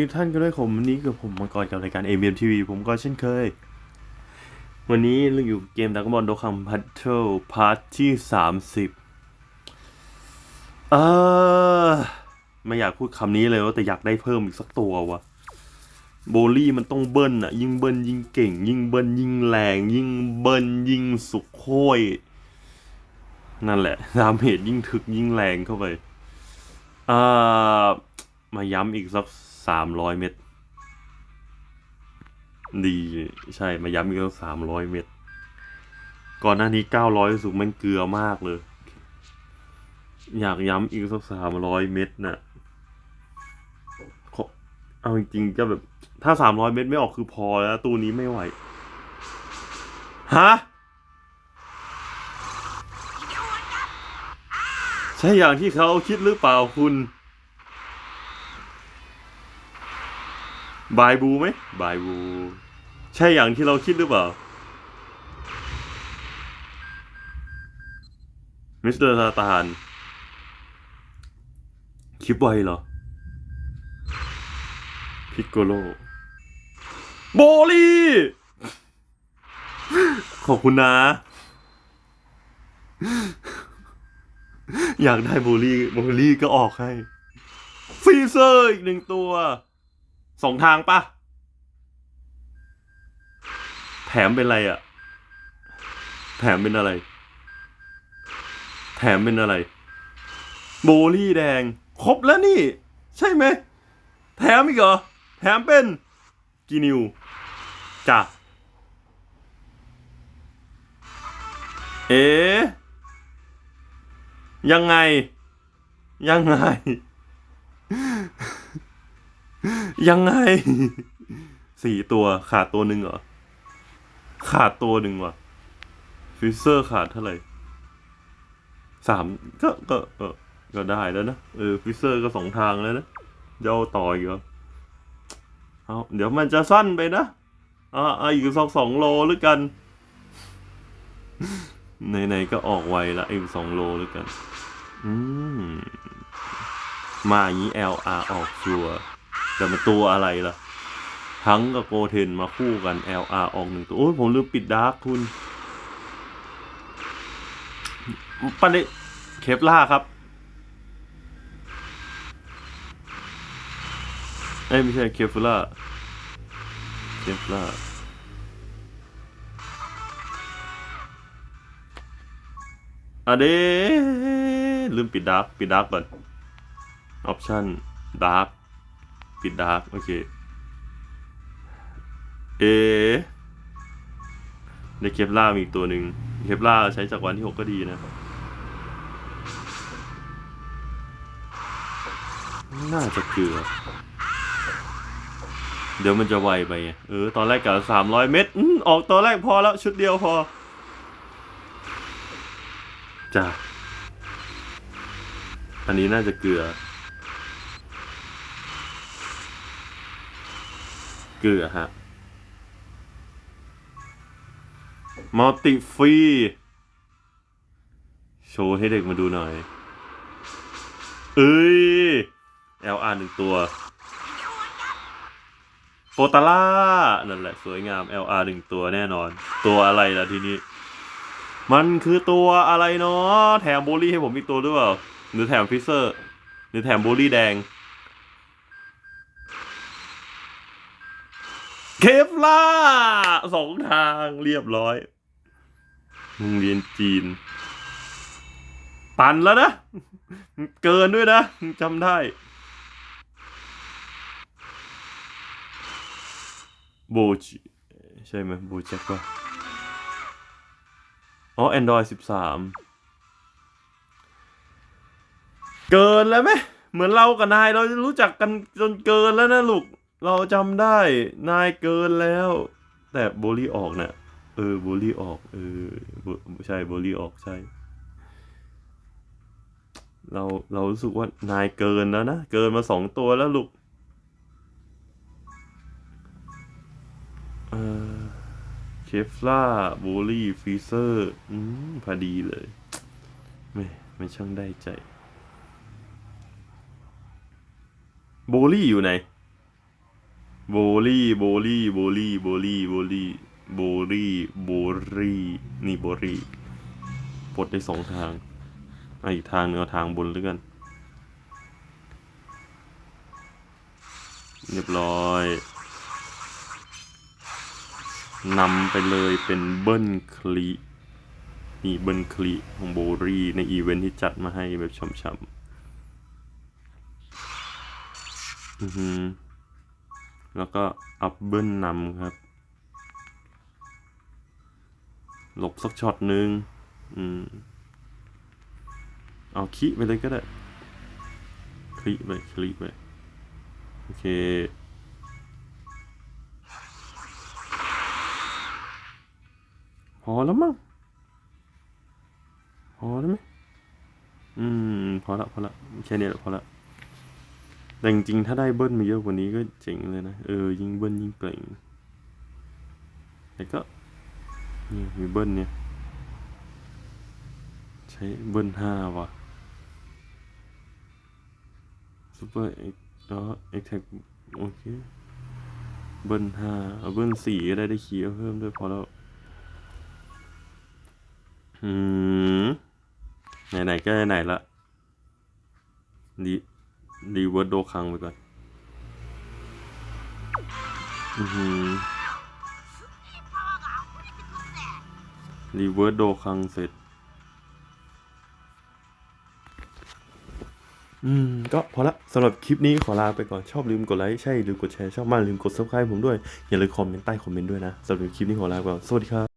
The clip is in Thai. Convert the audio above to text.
ทุกท่านก็ด้วยผมวันนี้กับผมมังกรกับรายการ a m m TV ผมก็เช่นเคย วันนี้เราอยู่เกมดักบอลโดคัมพัทเทิลพาร์ทที่สามสิบเออไม่อยากพูดคำนี้เลยว่าแต่อยากได้เพิ่มอีกสักตัววะโบลี่มันต้องเบิ้ลอะยิ่งเบิ้ลยิ่งเก่ง ยิ่งเบิ้ลยิ่งแรง ยิ่งเบิ้ลยิ่งสุขโคยนั่นแหละดาเมจยิ่งถึกยิ่งแรงเข้าไปอ่ามาย้ำอีกสัก สามร้อยเม็ดดีใช่มาย้ำอีกสักสามร้อยเม็ดก่อนหน้านี้เก้าร้อยสุกมันเกลือมากเลย อยากย้ำอีกสักสามร้อยเม็ดน่ะเอาจริงๆก็แบบ ถ้าสามร้อยเม็ดไม่ออกคือพอแล้วตู้นี้ไม่ไหว ฮะ ใช่อย่างที่เขาคิดหรือเปล่าคุณ บายบูไหมบายบู ใช่อย่างที่เราคิดหรือเปล่า มิสเตอร์ซาตาน คลิปไวเหรอ พิกโกโล โบลี่ ขอบคุณนะ อยากได้โบลี่ โบลี่ก็ออกให้ ฟีเซอร์อีกหนึ่งตัว สองทางปะแถมเป็นอะไรอะแถมเป็นอะไร แถมเป็นอะไร โบลี่แดง ครบแล้วนี่ ใช่ไหม แถมอีกเหรอ แถมเป็นกีนิวจ้ะเอ๋ยังไง ยังไง ยังไง สี่ตัวขาดตัวหนึ่งเหรอ ขาดตัวหนึ่งว่ะฟิเซอร์ขาดเท่าไหร่สามก็ก็ก็ก็ได้แล้วนะเออฟิเซอร์ก็สองทางแล้วนะเดี๋ยวเอาต่ออีกเหรอเอาเดี๋ยวมันจะสั้นไปนะอ่าอ่าอีกสองสองโลหรือกันไหนๆก็ออกไวละอีกสองโลหรือกัน อืมมาอย่างนี้ LR ออกชัวร์ แต่มันตัวอะไรล่ะ ทั้งกับโกเทนมาคู่กัน LR ออกหนึ่งตัว โอ้ยผมลืมปิดดาร์คคุณปันเดเคปล่าครับเอ้ไม่ใช่เคฟล่าเคฟล่าอะเดลืมปิดดาร์คปิดดาร์คก่อนออปชั่นดาร์ก ปิดดาร์กโอเค เอในเคปล่ามีอีกตัวหนึ่งเคปล่าใช้จากวันที่ 6 ก็ดีนะ น่าจะเกลือ เดี๋ยวมันจะไวไป เออ ตอนแรกกับสามร้อยเม็ดอืมออกตอนแรกพอแล้ว ชุดเดียวพอ จ้ะ อันนี้น่าจะเกลือ เกลือฮะมัลติฟรีโชว์ให้เด็กมาดูหน่อย เอ้ย LR หนึ่งตัวโปตาล่า นั่นแหละ สวยงาม LR หนึ่งตัวแน่นอน ตัวอะไรล่ะทีนี้ มันคือตัวอะไรเนาะแถมโบลี่ให้ผมอีกตัวด้วยเปล่าหรือแถมฟิเซอร์ หรือแถมโบลี่แดง เคฟล่าสองทางเรียบร้อยโรงเรียนจีน ปันแล้วนะ เกินด้วยนะจำได้ โบจิใช่ไหมโบแจ็คป่ะอ๋อ Android 13เกินแล้วไหมเหมือนเรากับนายเรารู้จักกันจนเกินแล้วนะลูก เราจำได้นายเกินแล้ว แต่โบลี่ออกเนะ่ะเออโบลี่ออกเออใช่โบลี่ออกใช่ เราเรารู้สึกว่านายเกินแล้วนะ เกินมาสองตัวแล้วลูกเออเคฟล่าโบลี่ฟีเซอร์อืมพอดีเลยไม่ไม่ช่างได้ใจโบลี่อยู่ไหน โบลี่โบลี่โบลี่โบลี่โบลี่โบลี่โบลี่นี่โบลี่ปลดได้สองทางอีกทางหนึงเอาทางบนแล้วกันเรียบร้อยนำไปเลยเป็นเบิ้ลคลีนี่เบิ้ลคลีของโบรี่ในอีเวนท์ที่จัดมาให้แบบช่ำๆอือหือ แล้วก็อัพเบิลนำครับ หลบสักช็อตหนึ่งอืมเอาคิไปเลยก็ได้ คลิไปคลิไป โอเค พอแล้วมั้งพอแล้วไหมอืม พอละ พอละ แค่นี้แหละพอละ แต่จริงๆถ้าได้เบิ้ลมาเยอะกว่านี้ก็เจ๋งเลยนะ เออ ยิ่งเบิ้ลยิ่งเปล่งแต่ก็นี่มีเบิ้ลเนี่ย ใช้เบิ้ลห้าว่ะซูเปอร์เอ็กแล้วเอ็กแท็กโอเค เบิ้ลห้าเอาเบิ้ลสี่ก็ได้ได้คีย์เพิ่มด้วยพอแล้วอืมไหนๆก็ไหนละดี ดีเวิร์ดโดคังไปก่อน อือหือรีเวิร์ดโดคังเสร็จ อืม ก็พอละสำหรับคลิปนี้ขอลาไปก่อน ชอบลืมกดไลค์ ใช่ ลืมกดแชร์ ชอบมากลืมกด subscribe ผมด้วย อย่าลืมคอมเมนต์ใต้คอมเมนต์ด้วยนะสำหรับคลิปนี้ขอลาไปก่อน สวัสดีครับ